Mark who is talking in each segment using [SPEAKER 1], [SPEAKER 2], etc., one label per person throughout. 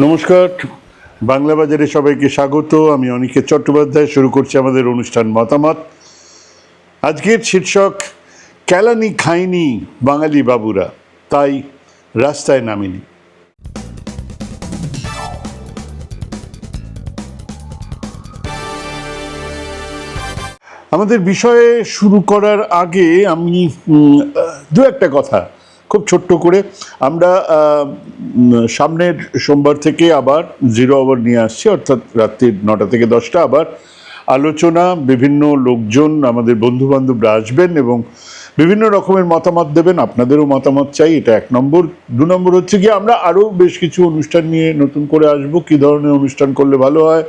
[SPEAKER 1] নমস্কার। বাংলা বাজারে সবাইকে স্বাগত। আমি অনিকেত চট্টোপাধ্যায়। শুরু করছি আমাদের অনুষ্ঠান মতামত। আজকের শীর্ষক ক্যালানি খাইনি বাঙালি বাবুরা। তাই রাস্তায় নামিনি। আমাদের বিষয়ে শুরু করার আগে আমি দু একটা কথা। খুব ছোট্ট করে আমরা সামনের সোমবার থেকে আবার জিরো আওয়ার নিয়ে আসছি, অর্থাৎ রাত্রি নটা থেকে দশটা আবার আলোচনা, বিভিন্ন লোকজন, আমাদের বন্ধু বান্ধবরা আসবেন এবং বিভিন্ন রকমের মতামত দেবেন, আপনাদেরও মতামত চাই, এটা এক নম্বর। দু নম্বর হচ্ছে কি আমরা আরও বেশ কিছু অনুষ্ঠান নিয়ে নতুন করে আসব, কী ধরনের অনুষ্ঠান করলে ভালো হয়,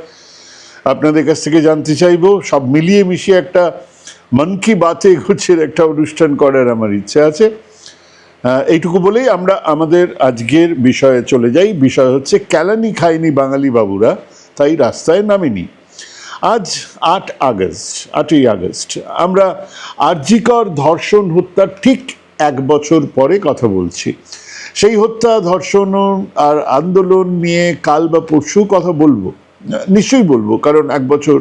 [SPEAKER 1] আপনাদের কাছ থেকে জানতে চাইব, সব মিলিয়ে মিশিয়ে একটা মন কি বাতে গুছের একটা অনুষ্ঠান করার আমার ইচ্ছে আছে। এইটুকু বলেই আমরা আমাদের আজকের বিষয়ে চলে যাই। বিষয় হচ্ছে ক্যালানি খায়নি বাঙালি বাবুরা, তাই রাস্তায় নামেনি। আজ আট আগস্ট, আটই আগস্ট, আমরা আর্জিকর ধর্ষণ হত্যার ঠিক এক বছর পরে কথা বলছি। সেই হত্যা, ধর্ষণ আর আন্দোলন নিয়ে কাল বা পরশু কথা বলব। নিশ্চয়ই বলব, কারণ এক বছর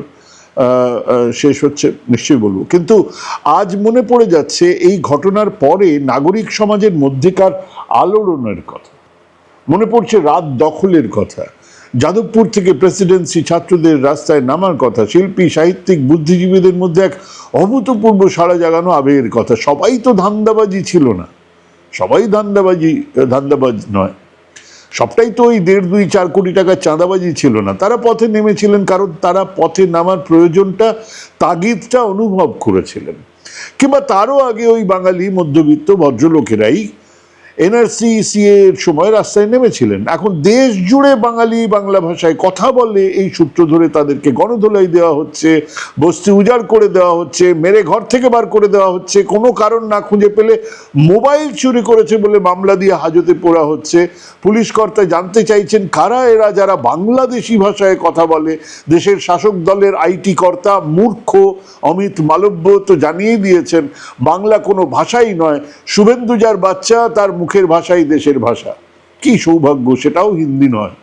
[SPEAKER 1] শেষ হচ্ছে, নিশ্চয়ই বলব। কিন্তু আজ মনে পড়ে যাচ্ছে এই ঘটনার পরে নাগরিক সমাজের মধ্যেকার আলোড়নের কথা। মনে পড়ছে রাত দখলের কথা। যাদবপুর থেকে প্রেসিডেন্সি ছাত্রদের রাস্তায় নামার কথা, শিল্পী, সাহিত্যিক, বুদ্ধিজীবীদের মধ্যে এক অভূতপূর্ব সাড়া জাগানো আবেগের কথা। সবাই তো ধান্দাবাজি ছিল না। সবাই ধান্দাবাজি, ধান্দাবাজ নয়। সবটাই তো ওই দেড়, দুই, চার কোটি টাকার চাঁদাবাজি ছিল না। তারা পথে নেমেছিলেন কারণ তারা পথে নামার প্রয়োজনটা, তাগিদটা অনুভব করেছিলেন। কিংবা তারও আগে ওই বাঙালি মধ্যবিত্ত ভদ্রলোকেরাই এনআরসি এর সময় রাস্তায় নেমেছিলেন। এখন দেশ জুড়ে বাঙালি বাংলা ভাষায় কথা বলে এই সূত্র ধরে তাদেরকে গণধোলাই দেওয়া হচ্ছে, বস্তি উজাড় করে দেওয়া হচ্ছে, মেরে ঘর থেকে বার করে দেওয়া হচ্ছে, কোনো কারণ না খুঁজে পেলে মোবাইল চুরি করেছে বলে মামলা দিয়ে হাজতে পোড়া হচ্ছে। পুলিশ কর্তা জানতে চাইছেন কারা এরা যারা বাংলাদেশি ভাষায় কথা বলে। দেশের শাসক দলের আইটি কর্তা মূর্খ অমিত মালব্য তো জানিয়ে দিয়েছেন, বাংলা কোনো ভাষাই নয়। শুভেন্দুজার বাচ্চা, তার মুখের ভাষাই দেশের ভাষা। কি সৌভাগ্য, সেটাও হিন্দি নয়।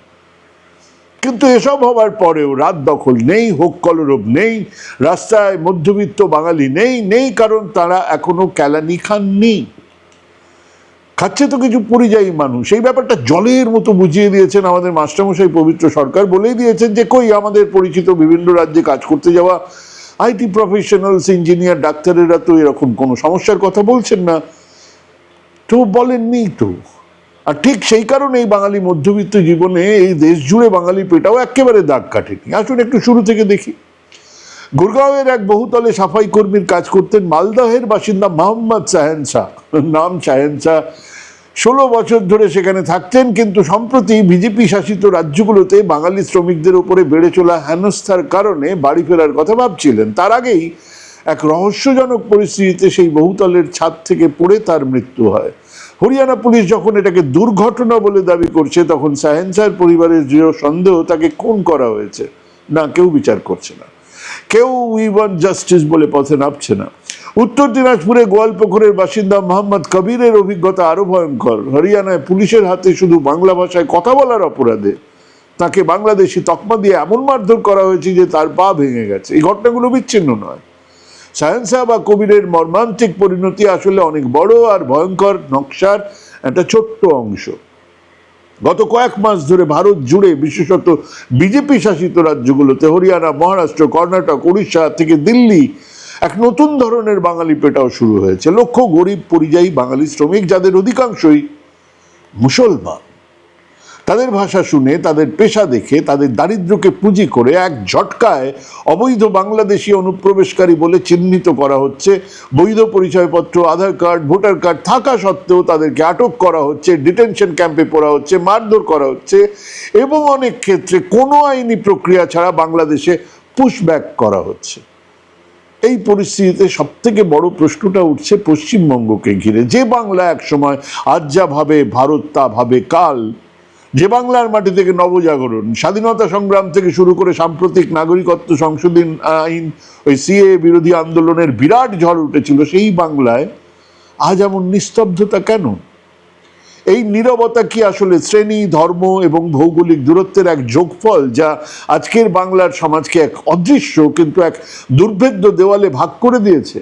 [SPEAKER 1] কিন্তু এসব হবার পরেও রাত দখল নেই, হোক কলরব নেই, রাস্তায় মধ্যবিত্ত বাঙালি নেই নেই কারণ তারা এখনও ক্যালানি খাননি। খাচ্ছে তো কিছু পরিযায়ী মানুষ। এই ব্যাপারটা জলের মতো বুঝিয়ে দিয়েছেন আমাদের মাস্টারমশাই পবিত্র সরকার। বলেই দিয়েছেন যে, কই, আমাদের পরিচিত বিভিন্ন রাজ্যে কাজ করতে যাওয়া আইটি প্রফেশনালস ইঞ্জিনিয়ার ডাক্তারেরা তো এরকম কোনো সমস্যার কথা বলছেন না। তো বলেননি তো। আর ঠিক সেই কারণেই বাঙালি মধ্যবিত্ত জীবনে এই দেশ জুড়ে বাঙালি পেটাও একেবারে দাগ কাটেনি। আসুন একটু শুরু থেকে দেখি। গুরগাঁওয়ের এক বহুতলে সাফাই কর্মীর কাজ করতেন মালদহের বাসিন্দা মোহাম্মদ সাহেন শাহ। নাম সাহেন শাহ। ষোলো বছর ধরে সেখানে থাকতেন, কিন্তু সম্প্রতি বিজেপি শাসিত রাজ্যগুলোতে বাঙালি শ্রমিকদের উপরে বেড়ে চলা হেনস্থার কারণে বাড়ি ফেরার কথা ভাবছিলেন। তার আগেই এক রহস্যজনক পরিস্থিতিতে সেই বহুতলের ছাদ থেকে পড়ে তার মৃত্যু হয়। হরিয়ানা পুলিশ যখন এটাকে দুর্ঘটনা বলে দাবি করছে, তখন সাহেনসার পরিবারের দৃঢ় সন্দেহ তাকে খুন করা হয়েছে। না, কেউ বিচার করছে না। কেউ উই জাস্টিস বলে পথে নামছে না। উত্তর দিনাজপুরে গোয়ালপুকুরের বাসিন্দা মোহাম্মদ কবিরের অভিজ্ঞতা আরও ভয়ঙ্কর। হরিয়ানায় পুলিশের হাতে শুধু বাংলা ভাষায় কথা বলার অপরাধে তাকে বাংলাদেশি তকমা দিয়ে এমন মারধর করা হয়েছে যে তার পা ভেঙে গেছে। এই ঘটনাগুলো বিচ্ছিন্ন নয়। সায়েন্সা বা কবিরের মর্মান্তিক পরিণতি আসলে অনেক বড় আর ভয়ঙ্কর নকশার একটা ছোট্ট অংশ। গত কয়েক মাস ধরে ভারত জুড়ে বিশেষত বিজেপি শাসিত রাজ্যগুলোতে হরিয়ানা, মহারাষ্ট্র, কর্ণাটক, উড়িষ্যা থেকে দিল্লি এক নতুন ধরনের বাঙালি পেটাও শুরু হয়েছে। লক্ষ গরিব পরিযায়ী বাঙালি শ্রমিক যাদের অধিকাংশই মুসলমান। তাদের ভাষা শুনে, তাদের পেশা দেখে, তাদের দারিদ্র্যকে পুঁজি করে এক ঝটকায় অবৈধ বাংলাদেশি অনুপ্রবেশকারী বলে চিহ্নিত করা হচ্ছে। বৈধ পরিচয়পত্র, আধার কার্ড, ভোটার কার্ড থাকা সত্ত্বেও তাদেরকে আটক করা হচ্ছে, ডিটেনশন ক্যাম্পে পড়া হচ্ছে, মারধর করা হচ্ছে এবং অনেক ক্ষেত্রে কোনো আইনি প্রক্রিয়া ছাড়া বাংলাদেশে পুশব্যাক করা হচ্ছে। এই পরিস্থিতিতে সব থেকে বড় প্রশ্নটা উঠছে পশ্চিমবঙ্গকে ঘিরে। যে বাংলা একসময় আজ যা ভাবে ভারত তা ভাবে কাল যে বাংলার মাটি থেকে নবজাগরণ, স্বাধীনতা সংগ্রাম থেকে শুরু করে সাম্প্রতিক নাগরিকত্ব সংশোধন আইন, ওই সিএ বিরোধী আন্দোলনের বিরাট ঝড় উঠেছিল সেই বাংলায়, আজ এমন নিস্তব্ধতা কেন? এই নীরবতা কি আসলে শ্রেণি, ধর্ম এবং ভৌগোলিক দূরত্বের এক যোগফল যা আজকের বাংলার সমাজকে এক অদৃশ্য কিন্তু এক দুর্ভেদ্য দেওয়ালে ভাগ করে দিয়েছে?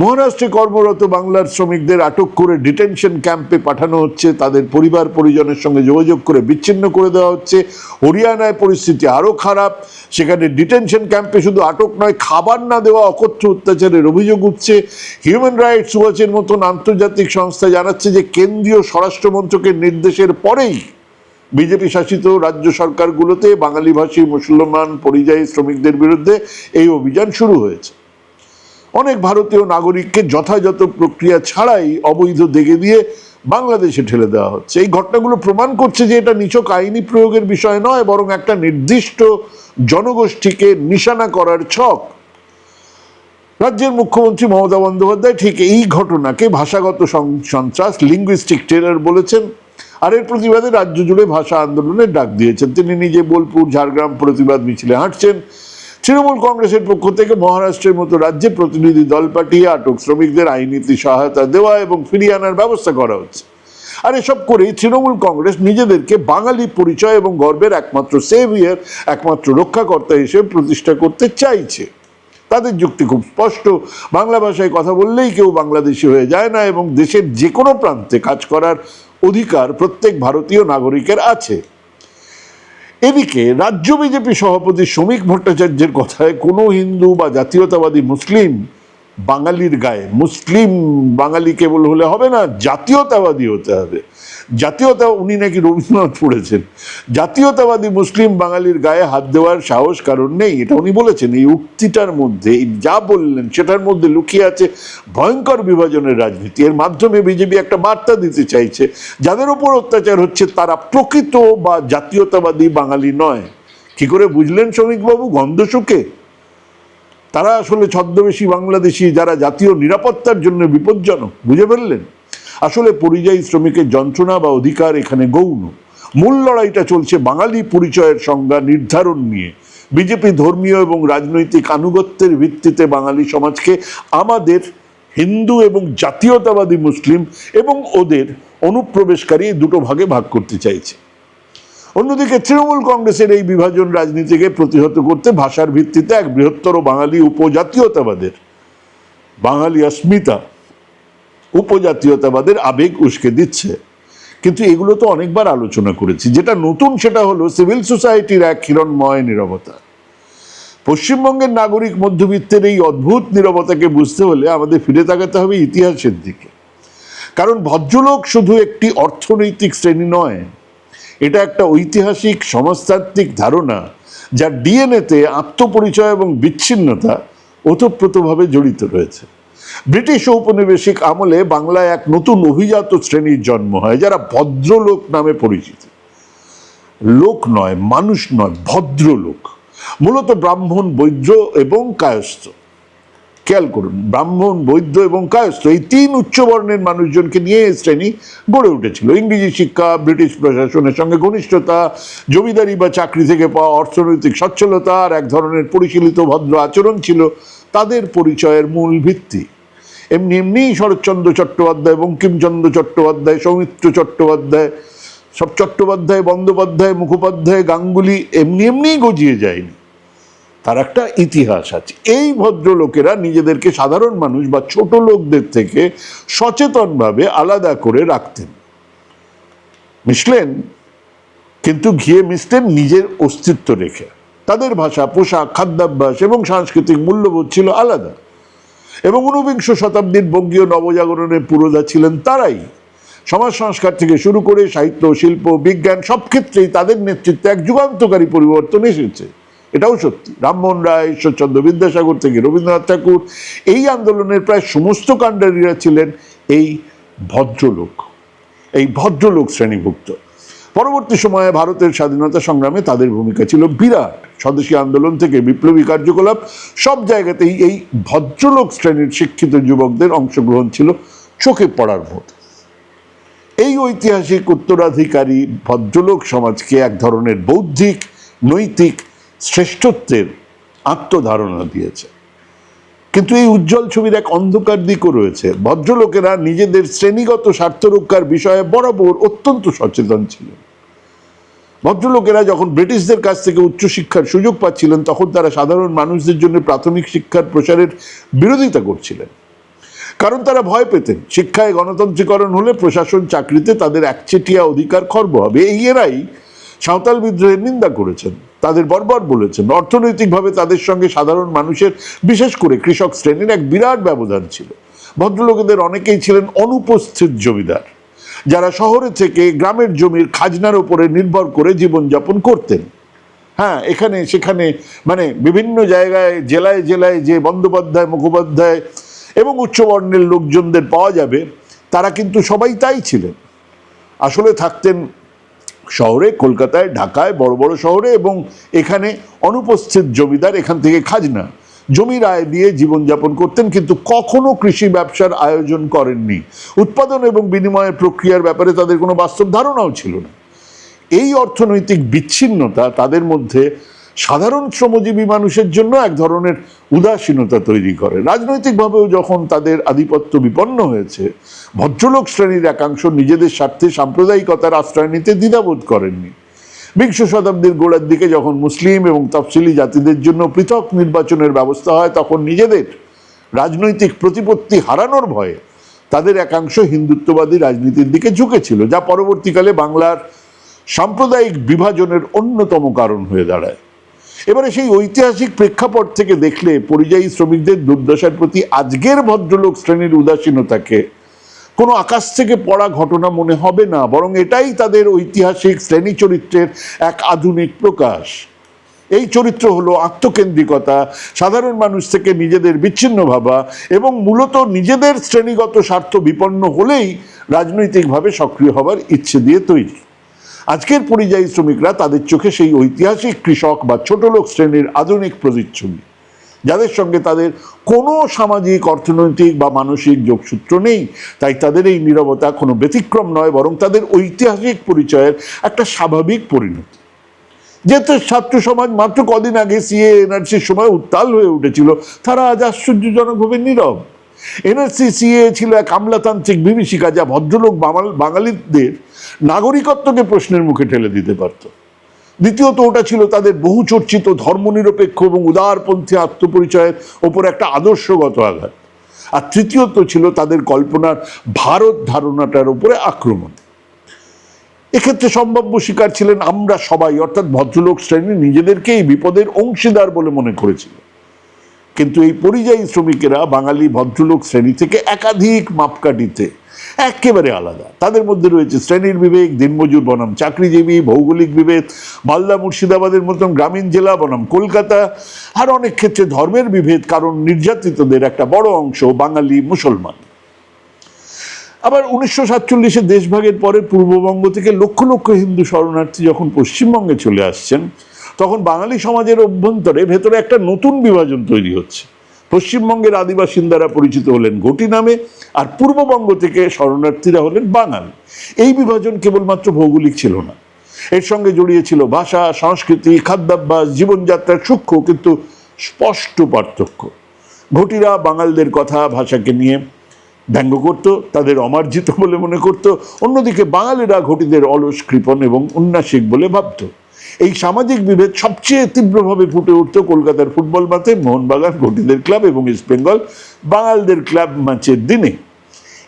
[SPEAKER 1] মহারাষ্ট্রে কর্মরত বাংলার শ্রমিকদের আটক করে ডিটেনশন ক্যাম্পে পাঠানো হচ্ছে। তাদের পরিবার পরিজনের সঙ্গে যোগাযোগ করে বিচ্ছিন্ন করে দেওয়া হচ্ছে। হরিয়ানায় পরিস্থিতি আরও খারাপ। সেখানে ডিটেনশন ক্যাম্পে শুধু আটক নয়, খাবার না দেওয়া, অকথ্য অত্যাচারের অভিযোগ উঠছে। হিউম্যান রাইটস ওয়াচের মতন আন্তর্জাতিক সংস্থা জানাচ্ছে যে কেন্দ্রীয় স্বরাষ্ট্রমন্ত্রকের নির্দেশের পরেই বিজেপি শাসিত রাজ্য সরকারগুলোতে বাঙালিভাষী মুসলমান পরিযায়ী শ্রমিকদের বিরুদ্ধে এই অভিযান শুরু হয়েছে। অনেক ভারতীয় নাগরিককে যথাযথ প্রক্রিয়া ছাড়াই অবৈধ দেগে দিয়ে বাংলাদেশে ঠেলে দেওয়া হচ্ছে। এই ঘটনাগুলো প্রমাণ করছে যে এটা নিছক আইনি প্রয়োগের বিষয় নয়, বরং একটা নির্দিষ্ট জনগোষ্ঠীকে নিশানা করার ছক। রাজ্যের মুখ্যমন্ত্রী মমতা বন্দ্যোপাধ্যায় ঠিক এই ঘটনাকে ভাষাগত সন্ত্রাস লিঙ্গুইস্টিক টেরর বলেছেন, আর এর প্রতিবাদে রাজ্য জুড়ে ভাষা আন্দোলনের ডাক দিয়েছেন। তিনি নিজে বোলপুর, ঝাড়গ্রাম প্রতিবাদ মিছিলে হাঁটছেন। তৃণমূল কংগ্রেসের পক্ষ থেকে মহারাষ্ট্রের মতো রাজ্যে প্রতিনিধি দল পাঠিয়ে আটক শ্রমিকদের আইনীতি সহায়তা দেওয়া এবং ফিরিয়ে আনার ব্যবস্থা করা হচ্ছে। আর এসব করেই তৃণমূল কংগ্রেস নিজেদেরকে বাঙালি পরিচয় এবং গর্বের একমাত্র সেভিয়ার একমাত্র রক্ষাকর্তা হিসেবে প্রতিষ্ঠা করতে চাইছে। তাদের যুক্তি খুব স্পষ্ট। বাংলা ভাষায় কথা বললেই কেউ বাংলাদেশি হয়ে যায় না এবং দেশের যে কোনো প্রান্তে কাজ করার অধিকার প্রত্যেক ভারতীয় নাগরিকের আছে। এদিকে রাজ্য বিজেপি সভাপতি শ্রমিক ভট্টাচার্যের কথায় কোনো হিন্দু বা জাতীয়তাবাদী মুসলিম বাঙালির গায়ে, মুসলিম বাঙালি কেবল হলে হবে না জাতীয়তাবাদী হতে হবে। জাতীয়তা উনি নাকি রবীন্দ্রনাথ পড়েছেন। জাতীয়তাবাদী মুসলিম বাঙালির গায়ে হাত দেওয়ার সাহস কারণ নেই, এটা উনি বলেছেন। এই উক্তিটার মধ্যে যা বললেন, সেটার মধ্যে লুকিয়ে আছে ভয়ঙ্কর বিভাজনের রাজনীতি। এর মাধ্যমে বিজেপি একটা বার্তা দিতে চাইছে, যাদের উপর অত্যাচার হচ্ছে তারা প্রকৃত বা জাতীয়তাবাদী বাঙালি নয়। কি করে বুঝলেন শ্রমিকবাবু গন্ধ শুকে? তারা আসলে ছদ্মবেশী বাংলাদেশি, যারা জাতীয় নিরাপত্তার জন্য বিপজ্জনক, বুঝে ফেললেন? আসলে পরিযায়ী শ্রমিকের যন্ত্রণা বা অধিকার এখানে গৌণ। মূল লড়াইটা চলছে বাঙালি পরিচয়ের সংজ্ঞা নির্ধারণ নিয়ে। বিজেপি ধর্মীয় এবং রাজনৈতিক আনুগত্যের ভিত্তিতে বাঙালি সমাজকে আমাদের হিন্দু এবং জাতীয়তাবাদী মুসলিম এবং ওদের অনুপ্রবেশকারী দুটো ভাগে ভাগ করতে চাইছে। অন্যদিকে তৃণমূল কংগ্রেসের এই বিভাজন রাজনীতিকে প্রতিহত করতে ভাষার ভিত্তিতে এক বৃহত্তর বাঙালি উপজাতীয়তাবাদের বাঙালি অস্মিতা উপজাতীয়তাবাদের আবেগ উস্কে দিচ্ছে। কিন্তু এগুলো তো অনেকবার আলোচনা করেছি। যেটা নতুন সেটা হলো সিভিল সোসাইটির এক হিরণময় নিরবতা। পশ্চিমবঙ্গের নাগরিক মধ্যবিত্তের এই অদ্ভুত নিরবতাকে বুঝতে হলে আমাদের ফিরে তাকাতে হবে ইতিহাসের দিকে। কারণ ভদ্রলোক শুধু একটি অর্থনৈতিক শ্রেণি নয়, এটা একটা ঐতিহাসিক সমাজতাত্ত্বিক ধারণা, যার ডিএনএতে আত্মপরিচয় এবং বিচ্ছিন্নতা ওতপ্রোতভাবে জড়িত রয়েছে। ব্রিটিশ ঔপনিবেশিক আমলে বাংলায় এক নতুন অভিজাত শ্রেণির জন্ম হয়, যারা ভদ্রলোক নামে পরিচিত। লোক নয়, মানুষ নয়, ভদ্রলোক। মূলত ব্রাহ্মণ, বৈদ্য এবং কায়স্থ। খেয়াল করুন, ব্রাহ্মণ, বৈদ্য এবং কায়স্থ, এই তিন উচ্চবর্ণের মানুষজনকে নিয়ে এই শ্রেণি গড়ে উঠেছিল। ইংরেজি শিক্ষা, ব্রিটিশ প্রশাসনের সঙ্গে ঘনিষ্ঠতা, জমিদারি বা চাকরি থেকে পাওয়া অর্থনৈতিক সচ্ছলতা, আর এক ধরনের পরিশীলিত ভদ্র আচরণ ছিল তাদের পরিচয়ের মূল ভিত্তি। এমনি এমনি শরৎচন্দ্র চট্টোপাধ্যায়, বঙ্কিমচন্দ্র চট্টোপাধ্যায়, সৌমিত্র চট্টোপাধ্যায়, সব চট্টোপাধ্যায়, বন্দ্যোপাধ্যায়, মুখোপাধ্যায়, গাঙ্গুলি এমনি এমনিই গজিয়ে যায়নি। তার একটা ইতিহাস আছে। এই ভদ্রলোকেরা নিজেদেরকে সাধারণ মানুষ বা ছোট লোকদের থেকে সচেতনভাবে আলাদা করে রাখতেন। মিশলেন, কিন্তু ঘিয়ে মিশতেন নিজের অস্তিত্ব রেখে। তাদের ভাষা, পোশাক, খাদ্যাভ্যাস এবং সাংস্কৃতিক মূল্যবোধ ছিল আলাদা। এবং ঊনবিংশ শতাব্দীর বঙ্গীয় নবজাগরণের পুরোধা ছিলেন তারাই। সমাজ সংস্কার থেকে শুরু করে সাহিত্য, শিল্প, বিজ্ঞান সব ক্ষেত্রেই তাদের নেতৃত্বে এক যুগান্তকারী পরিবর্তন এসেছে। এটাও সত্যি। রামমোহন রায়, ঈশ্বরচন্দ্র বিদ্যাসাগর থেকে রবীন্দ্রনাথ ঠাকুর এই আন্দোলনের প্রায় সমস্ত কাণ্ডারীরা ছিলেন এই ভদ্রলোক। এই ভদ্রলোক শ্রেণীভুক্ত। পরবর্তী সময়ে ভারতের স্বাধীনতা সংগ্রামে তাদের ভূমিকা ছিল বিরাট। স্বদেশী আন্দোলন থেকে বিপ্লবী কার্যকলাপ, সব জায়গাতেই এই ভদ্রলোক শ্রেণির শিক্ষিত যুবকদের অংশগ্রহণ ছিল চোখে পড়ার মতো এই ঐতিহাসিক উত্তরাধিকারী ভদ্রলোক সমাজকে এক ধরনের বৌদ্ধিক, নৈতিক শ্রেষ্ঠত্বের আত্মধারণা দিয়েছে। কিন্তু এই উজ্জ্বল ছবির এক অন্ধকার দিকও রয়েছে। ভদ্রলোকেরা নিজেদের শ্রেণীগত স্বার্থ রক্ষার বিষয়ে বরাবর অত্যন্ত সচেতন ছিলেন। ভদ্রলোকেরা যখন ব্রিটিশদের কাছ থেকে উচ্চশিক্ষার সুযোগ পাচ্ছিলেন, তখন তারা সাধারণ মানুষদের জন্য প্রাথমিক শিক্ষার প্রসারের বিরোধিতা করছিলেন। কারণ তারা ভয় পেতেন, শিক্ষায় গণতন্ত্রীকরণ হলে প্রশাসন চাকরিতে তাদের একচেটিয়া অধিকার খর্ব হবে। এই এরাই সাঁওতাল বিদ্রোহের নিন্দা করেছেন। তাদের বর্বর বলেছেন। অর্থনৈতিকভাবে তাদের সঙ্গে সাধারণ মানুষের, বিশেষ করে কৃষক শ্রেণির এক বিরাট ব্যবধান ছিল। ভদ্রলোকেদের অনেকেই ছিলেন অনুপস্থিত জমিদার, যারা শহরে থেকে গ্রামের জমির খাজনার উপরে নির্ভর করে জীবনযাপন করতেন। হ্যাঁ এখানে, সেখানে মানে বিভিন্ন জায়গায়, জেলায় জেলায় যে বন্দ্যোপাধ্যায়, মুখোপাধ্যায় এবং উচ্চবর্ণের লোকজনদের পাওয়া যাবে, তারা কিন্তু সবাই তাই ছিলেন। আসলে থাকতেন শহরে, কলকাতায়, ঢাকায়, বড় বড় শহরে এবং এখানে অনুপস্থিত জমিদার এখান থেকে খাজনা। জমির আয় দিয়ে জীবনযাপন করতেন কিন্তু কখনো কৃষি ব্যবসার আয়োজন করেননি। উৎপাদন এবং বিনিময়ের প্রক্রিয়ার ব্যাপারে তাদের কোনো বাস্তব ধারণাও ছিল না। এই অর্থনৈতিক বিচ্ছিন্নতা তাদের মধ্যে সাধারণ শ্রমজীবী মানুষের জন্য এক ধরনের উদাসীনতা তৈরি করে। রাজনৈতিকভাবেও যখন তাদের আধিপত্য বিপন্ন হয়েছে, ভদ্রলোক শ্রেণির একাংশ নিজেদের স্বার্থে সাম্প্রদায়িকতার আশ্রয় নিতে দ্বিধাবোধ করেননি। বিংশ শতাব্দীর গোড়ার দিকে যখন মুসলিম এবং তফসিলি জাতিদের জন্য পৃথক নির্বাচনের ব্যবস্থা হয়, তখন নিজেদের রাজনৈতিক প্রতিপত্তি হারানোর ভয়ে তাদের একাংশ হিন্দুত্ববাদী রাজনীতির দিকে ঝুঁকেছিল, যা পরবর্তীকালে বাংলার সাম্প্রদায়িক বিভাজনের অন্যতম কারণ হয়ে দাঁড়ায়। এবারে সেই ঐতিহাসিক প্রেক্ষাপট থেকে দেখলে পরিযায়ী শ্রমিকদের দুর্দশার প্রতি আজকের ভদ্রলোক শ্রেণির উদাসীনতাকে। কোনো আকাশ থেকে পড়া ঘটনা মনে হবে না, বরং এটাই তাদের ঐতিহাসিক শ্রেণি চরিত্রের এক আধুনিক প্রকাশ। এই চরিত্র হলো আত্মকেন্দ্রিকতা, সাধারণ মানুষ থেকে নিজেদের বিচ্ছিন্ন ভাবা এবং মূলত নিজেদের শ্রেণীগত স্বার্থ বিপন্ন হলেই রাজনৈতিকভাবে সক্রিয় হবার ইচ্ছে দিয়ে তৈরি। আজকের পরিযায়ী শ্রমিকরা তাদের চোখে সেই ঐতিহাসিক কৃষক বা ছোটলোক শ্রেণির আধুনিক প্রতিচ্ছবি। যাদের সঙ্গে তাদের কোনো সামাজিক, অর্থনৈতিক বা মানসিক যোগসূত্র নেই, তাই তাদের এই নীরবতা কোনো ব্যতিক্রম নয়, বরং তাদের ঐতিহাসিক পরিচয়ের একটা স্বাভাবিক পরিণতি। যেহেতু ছাত্র সমাজ মাত্র কদিন আগে সিএ এনআরসির সময় উত্তাল হয়ে উঠেছিল, তারা আজ আশ্চর্যজনকভাবে নীরব। এনআরসি, সিএ ছিল এক আমলাতান্ত্রিক বিভীষিকা যা ভদ্রলোক বাঙাল- বাঙালিদের নাগরিকত্বকে প্রশ্নের মুখে ঠেলে দিতে পারত। দ্বিতীয়ত ওটা ছিল তাদের বহু চর্চিত ধর্মনিরপেক্ষ এবং উদারপন্থী আত্মপরিচয়ের ওপর একটা আদর্শগত আঘাত। আর তৃতীয়ত ছিল তাদের কল্পনার ভারত ধারণাটার উপরে আক্রমণ। এক্ষেত্রে সম্ভাব্য শিকার ছিলেন আমরা সবাই, অর্থাৎ ভদ্রলোক শ্রেণি নিজেদেরকে এই বিপদের অংশীদার বলে মনে করেছিল। কিন্তু এই পরিযায়ী শ্রমিকেরা বাঙালি ভদ্রলোক শ্রেণি থেকে একাধিক মাপকাঠিতে একেবারে আলাদা। তাদের মধ্যে রয়েছে শ্রেণির বিবেক, দিনমজুর বনাম চাকরিজীবী, ভৌগোলিক বিভেদ মালদা, মুর্শিদাবাদের মতন গ্রামীণ জেলা, বনাম কলকাতা, আর অনেক ক্ষেত্রে ধর্মের বিভেদ, কারণ নির্যাতিতদের একটা বড় অংশ বাঙালি মুসলমান। আবার উনিশশো সাতচল্লিশে দেশভাগের পরে পূর্ববঙ্গ থেকে লক্ষ লক্ষ হিন্দু শরণার্থী যখন পশ্চিমবঙ্গে চলে আসছেন, তখন বাঙালি সমাজের অভ্যন্তরে ভেতরে একটা নতুন বিভাজন তৈরি হচ্ছে। পশ্চিমবঙ্গের আদিবাসিন্দারা পরিচিত হলেন ঘটি নামে, আর পূর্ববঙ্গ থেকে শরণার্থীরা হলেন বাঙাল। এই বিভাজন কেবলমাত্র ভৌগোলিক ছিল না। এর সঙ্গে জড়িয়ে ছিল ভাষা, সংস্কৃতি, খাদ্যাভ্যাস, জীবনযাত্রার সূক্ষ্ম কিন্তু স্পষ্ট পার্থক্য। ঘটিরা বাঙালদের কথা, ভাষাকে নিয়ে ব্যঙ্গ করত, তাদের অমার্জিত বলে মনে করত, অন্যদিকে বাঙালিরা ঘটিদের অলস, কৃপণ এবং উন্নাসিক বলে ভাবত। এই সামাজিক বিভেদ সবচেয়ে তীব্রভাবে ফুটে উঠত কলকাতার ফুটবল মাঠে, মোহনবাগান ঘটিদের ক্লাব এবং ইস্ট বেঙ্গল, বাঙালদের ক্লাব ম্যাচের দিনে।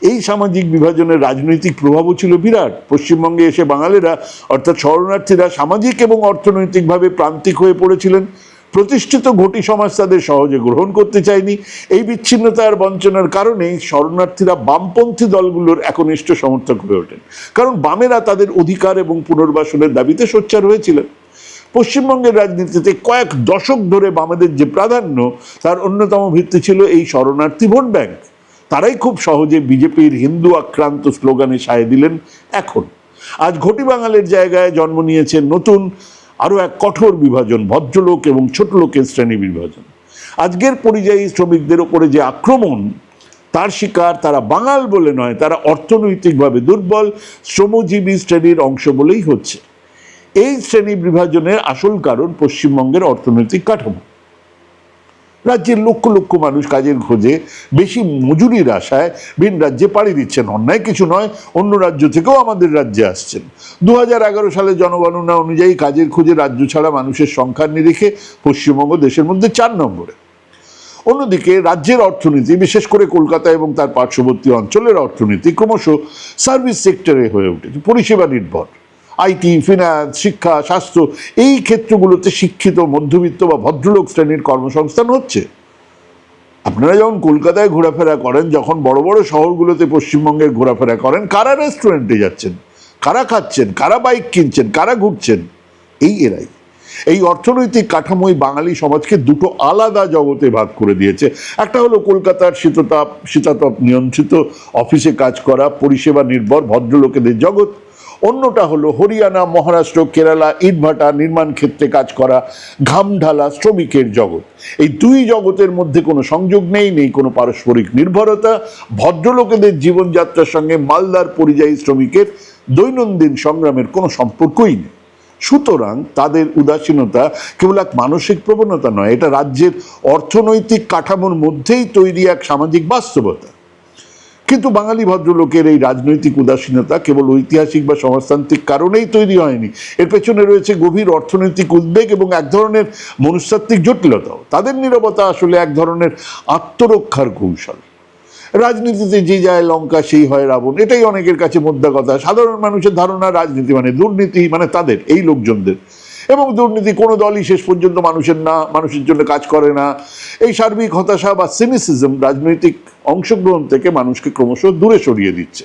[SPEAKER 1] এই সামাজিক বিভাজনের রাজনৈতিক প্রভাবও ছিল বিরাট। পশ্চিমবঙ্গে এসে বাঙালিরা, অর্থাৎ শরণার্থীরা সামাজিক এবং অর্থনৈতিকভাবে প্রান্তিক হয়ে পড়েছিলেন। প্রতিষ্ঠিত ঘটি সমাজ তাদের সহজে গ্রহণ করতে চায়নি। এই বিচ্ছিন্নতার বঞ্চনার কারণেই শরণার্থীরা বামপন্থী দলগুলোর একনিষ্ঠ সমর্থক হয়ে ওঠেন। কারণ বামেরা তাদের অধিকার এবং পুনর্বাসনের দাবিতে সোচ্চার হয়েছিলেন। পশ্চিমবঙ্গের রাজনীতিতে কয়েক দশক ধরে বামেদের যে প্রাধান্য, তার অন্যতম ভিত্তি ছিল এই শরণার্থী ভোট ব্যাংক। তারাই খুব সহজে বিজেপির হিন্দু আক্রান্ত স্লোগানে সায় দিলেন এখন। আজ ঘটি বাঙালের জায়গায় জন্ম নিয়েছে নতুন আরও এক কঠোর বিভাজন, ভদ্রলোক এবং ছোট লোকের শ্রেণি বিভাজন। আজকের পরিযায়ী শ্রমিকদের ওপরে যে আক্রমণ, তার শিকার তারা বাঙাল বলে নয়, তারা অর্থনৈতিকভাবে দুর্বল, শ্রমজীবী শ্রেণির অংশ বলেই হচ্ছে। এই শ্রেণি বিভাজনের আসল কারণ পশ্চিমবঙ্গের অর্থনৈতিক কাঠামো। রাজ্যের লক্ষ লক্ষ মানুষ কাজের খোঁজে, বেশি মজুরির আশায় ভিন রাজ্যে পাড়ি দিচ্ছেন। অন্যায় কিছু নয়, অন্য রাজ্য থেকেও আমাদের রাজ্যে আসছেন। দু হাজার এগারো সালে জনগণনা অনুযায়ী কাজের খোঁজে রাজ্য ছাড়া মানুষের সংখ্যার নিরিখে পশ্চিমবঙ্গ দেশের মধ্যে চার নম্বরে। অন্যদিকে রাজ্যের অর্থনীতি, বিশেষ করে কলকাতা এবং তার পার্শ্ববর্তী অঞ্চলের অর্থনীতি ক্রমশ সার্ভিস সেক্টরে হয়ে উঠেছে। পরিষেবা নির্ভর। আইটি ফিনান্স শিক্ষা, স্বাস্থ্য, এই ক্ষেত্রগুলোতে শিক্ষিত, মধ্যবিত্ত বা ভদ্রলোক শ্রেণির কর্মসংস্থান হচ্ছে। আপনারা যখন কলকাতায় ঘোরাফেরা করেন, যখন বড় বড় শহরগুলোতে পশ্চিমবঙ্গের ঘোরাফেরা করেন, কারা রেস্টুরেন্টে যাচ্ছেন? কারা খাচ্ছেন? কারা বাইক কিনছেন? কারা ঘুরছেন? এই এরাই। এই অর্থনৈতিক কাঠামোই বাঙালি সমাজকে দুটো আলাদা জগতে ভাগ করে দিয়েছে। একটা হলো কলকাতার শীততাপ, শীতাতপ নিয়ন্ত্রিত, অফিসে কাজ করা, পরিষেবা নির্ভর, ভদ্রলোকেদের জগৎ। অন্যটা হলো হরিয়ানা, মহারাষ্ট্র, কেরালা, ইটভাটা নির্মাণ ক্ষেত্রে কাজ করা ঘামঢালা শ্রমিকের জগৎ। এই দুই জগতের মধ্যে কোনো সংযোগ নেই নেই কোনো পারস্পরিক নির্ভরতা। ভদ্রলোকেদের জীবনযাত্রার সঙ্গে মালদার পরিযায়ী শ্রমিকের দৈনন্দিন সংগ্রামের কোনো সম্পর্কই নেই। সুতরাং তাদের উদাসীনতা কেবল এক মানসিক প্রবণতা নয়, এটা রাজ্যের অর্থনৈতিক কাঠামোর মধ্যেই তৈরি এক সামাজিক বাস্তবতা। কিন্তু বাঙালি ভদ্রলোকের এই রাজনৈতিক উদাসীনতা কেবল ঐতিহাসিক বা সমাজতান্ত্রিক কারণেই তৈরি হয়নি। এর পেছনে রয়েছে গভীর অর্থনৈতিক উদ্বেগ এবং এক ধরনের মনস্তাত্ত্বিক জটিলতাও। তাদের নীরবতা আসলে এক ধরনের আত্মরক্ষার কৌশল। রাজনীতিতে যে যায় লঙ্কা, সেই হয় রাবণ, এটাই অনেকের কাছে মোদ্দা কথা। সাধারণ মানুষের ধারণা রাজনীতি মানে দুর্নীতি মানে তাদের, এই লোকজনদের। এবং দুর্নীতি কোনো দলই শেষ পর্যন্ত মানুষের না, মানুষের জন্য কাজ করে না। এই সার্বিক হতাশা বা সিনিসিজম রাজনৈতিক অংশগ্রহণ থেকে মানুষকে ক্রমশ দূরে সরিয়ে দিচ্ছে।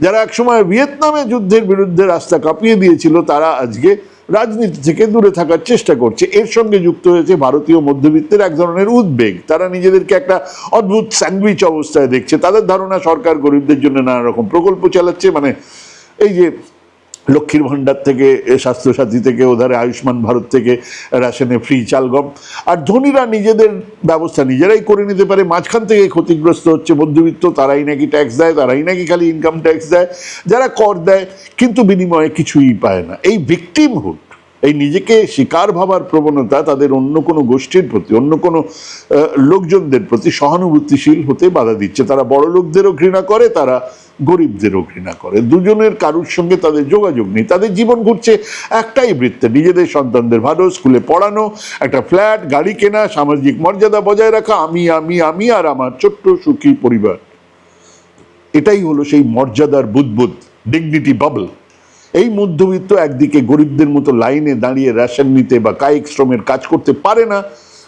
[SPEAKER 1] যারা একসময় ভিয়েতনামে যুদ্ধের বিরুদ্ধে রাস্তা কাঁপিয়ে দিয়েছিল, তারা আজকে রাজনীতি থেকে দূরে থাকার চেষ্টা করছে। এর সঙ্গে যুক্ত হয়েছে ভারতীয় মধ্যবিত্তের এক ধরনের উদ্বেগ। তারা নিজেদেরকে একটা অদ্ভুত স্যান্ডউইচ অবস্থায় দেখছে। তাদের ধারণা সরকার গরিবদের জন্য নানা রকম প্রকল্প চালাচ্ছে। মানে এই যে লক্ষ্মীর ভাণ্ডার থেকে স্বাস্থ্যসাথী থেকে, ওধারে আয়ুষ্মান ভারত থেকে রেশনে ফ্রি চাল গম আর ধনীরা নিজেদের ব্যবস্থা নিজেরাই করে নিতে পারে। মাঝখান থেকে ক্ষতিগ্রস্ত হচ্ছে মধ্যবিত্ত, তারাই নাকি ট্যাক্স দেয়, তারাই নাকি খালি ইনকাম ট্যাক্স দেয়। যারা কর দেয়, কিন্তু বিনিময়ে কিছুই পায় না। এই ভিকটিমহুড এই নিজেকে শিকার ভাবার প্রবণতা তাদের অন্য কোনো গোষ্ঠীর প্রতি, অন্য কোনো লোকজনদের প্রতি সহানুভূতিশীল হতে বাধা দিচ্ছে। তারা বড় লোকদেরও ঘৃণা করে, তারা গরিবদেরও ঘৃণা করে, দুজনের কারুর সঙ্গে তাদের যোগাযোগ নেই, তাদের জীবন ঘুরছে একটাই বৃত্তে, নিজেদের সন্তানদের ভালো স্কুলে পড়ানো, একটা ফ্ল্যাট, গাড়ি কেনা, সামাজিক মর্যাদা বজায় রাখা, আমি আমি আমি আর আমার ছোট্ট সুখী পরিবার। এটাই হলো সেই মর্যাদার বুদবুদ ডিগনিটি বাবল এই মধ্যবিত্ত একদিকে গরিবদের মতো লাইনে দাঁড়িয়ে রেশন নিতে বা কায়িক শ্রমের কাজ করতে পারে না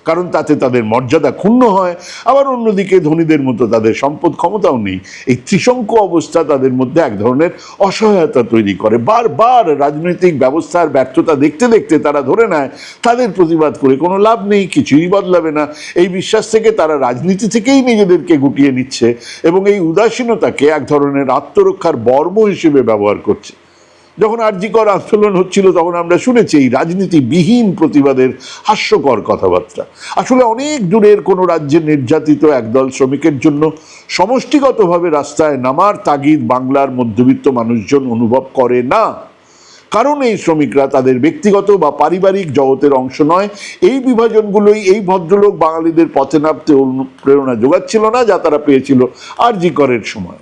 [SPEAKER 1] কারণ তাতে তাদের মর্যাদা ক্ষুণ্ণ হয়। আবার অন্যদিকে ধনীদের মতো তাদের সম্পদ ক্ষমতাও নেই। এই ত্রিশঙ্ক অবস্থা তাদের মধ্যে এক ধরনের অসহায়তা তৈরি করে। বারবার রাজনৈতিক ব্যবস্থার ব্যর্থতা দেখতে দেখতে তারা ধরে নেয়, তাদের প্রতিবাদ করে কোনো লাভ নেই, কিছুই বদলাবে না। এই বিশ্বাস থেকে তারা রাজনীতি থেকেই নিজেদেরকে গুটিয়ে নিচ্ছে এবং এই উদাসীনতাকে এক ধরনের আত্মরক্ষার বর্ম হিসেবে ব্যবহার করছে। যখন আরজিকর আন্দোলন হচ্ছিল, তখন আমরা শুনেছি এই রাজনীতিবিহীন প্রতিবাদের হাস্যকর কথাবার্তা। আসলে অনেক দূরের কোনো রাজ্যের নির্যাতিত একদল শ্রমিকের জন্য সমষ্টিগতভাবে রাস্তায় নামার তাগিদ বাংলার মধ্যবিত্ত মানুষজন অনুভব করে না। কারণ এই শ্রমিকরা তাদের ব্যক্তিগত বা পারিবারিক জগতের অংশ নয়। এই বিভাজনগুলোই এই ভদ্রলোক বাঙালিদের পথে নামতে অনুপ্রেরণা যোগাচ্ছিল না, যা তারা পেয়েছিল আরজি করের সময়।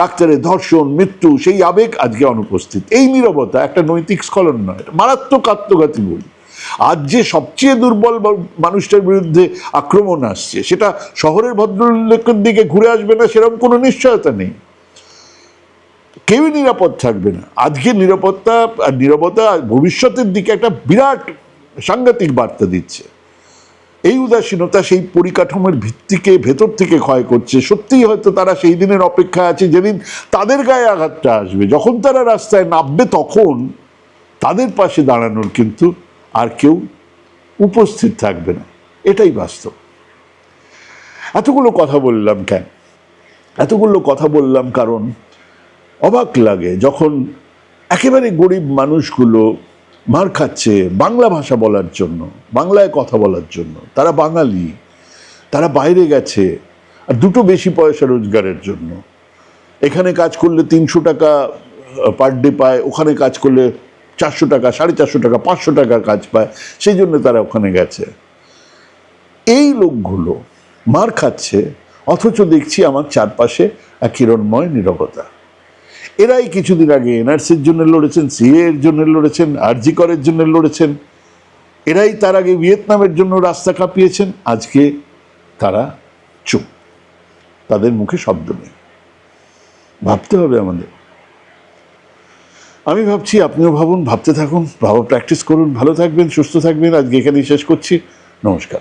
[SPEAKER 1] ডাক্তারের ধর্ষণ, মৃত্যু, সেই আবেগ আজকে অনুপস্থিত। এই নীরবতা একটা নৈতিক স্খলন নয় মারাত্মক আত্মঘাতী বলি আজ যে সবচেয়ে দুর্বল মানুষটার বিরুদ্ধে আক্রমণ আসছে, সেটা শহরের ভদ্রলোকের দিকে ঘুরে আসবে না, সেরকম কোনো নিশ্চয়তা নেই। কেউই নিরাপদ থাকবে না। আজকে নিরাপত্তা আর নিরাপত্তা ভবিষ্যতের দিকে একটা বিরাট সাংঘাতিক বার্তা দিচ্ছে। এই উদাসীনতা সেই পরিকাঠামোর ভিত্তিকে ভেতর থেকে ক্ষয় করছে। সত্যিই হয়তো তারা সেই দিনের অপেক্ষা আছে, যেদিন তাদের গায়ে আঘাতটা আসবে। যখন তারা রাস্তায় নামবে তখন তাদের পাশে দাঁড়ানোর কিন্তু আর কেউ উপস্থিত থাকবে না। এটাই বাস্তব। এতগুলো কথা বললাম কেন? এতগুলো কথা বললাম কারণ অবাক লাগে যখন একেবারে গরিব মানুষগুলো মার খাচ্ছে বাংলা ভাষা বলার জন্য, বাংলায় কথা বলার জন্য। তারা বাঙালি, তারা বাইরে গেছে, আর দুটো বেশি পয়সা রোজগারের জন্য। এখানে কাজ করলে তিনশো টাকা পার ডে পায়, ওখানে কাজ করলে চারশো টাকা, সাড়ে চারশো টাকা, পাঁচশো টাকা কাজ পায়, সেই জন্য তারা ওখানে গেছে। এই লোকগুলো মার খাচ্ছে, অথচ দেখছি আমার চারপাশে এক কিরণময় নিরবতা। এরাই কিছুদিন আগে এনআরসির জন্য লড়েছেন সিএ এর জন্য লড়েছেন, আরজি করের জন্য লড়েছেন। এরাই তার আগে ভিয়েতনামের জন্য রাস্তা কাঁপিয়েছেন। আজকে তারা চুপ। তাদের মুখে শব্দ নেই। ভাবতে হবে আমাদের। আমি ভাবছি, আপনিও ভাবুন, ভাবতে থাকুন। ভাবা প্র্যাকটিস করুন। ভালো থাকবেন, সুস্থ থাকবেন। আজকে এখানেই শেষ করছি। নমস্কার।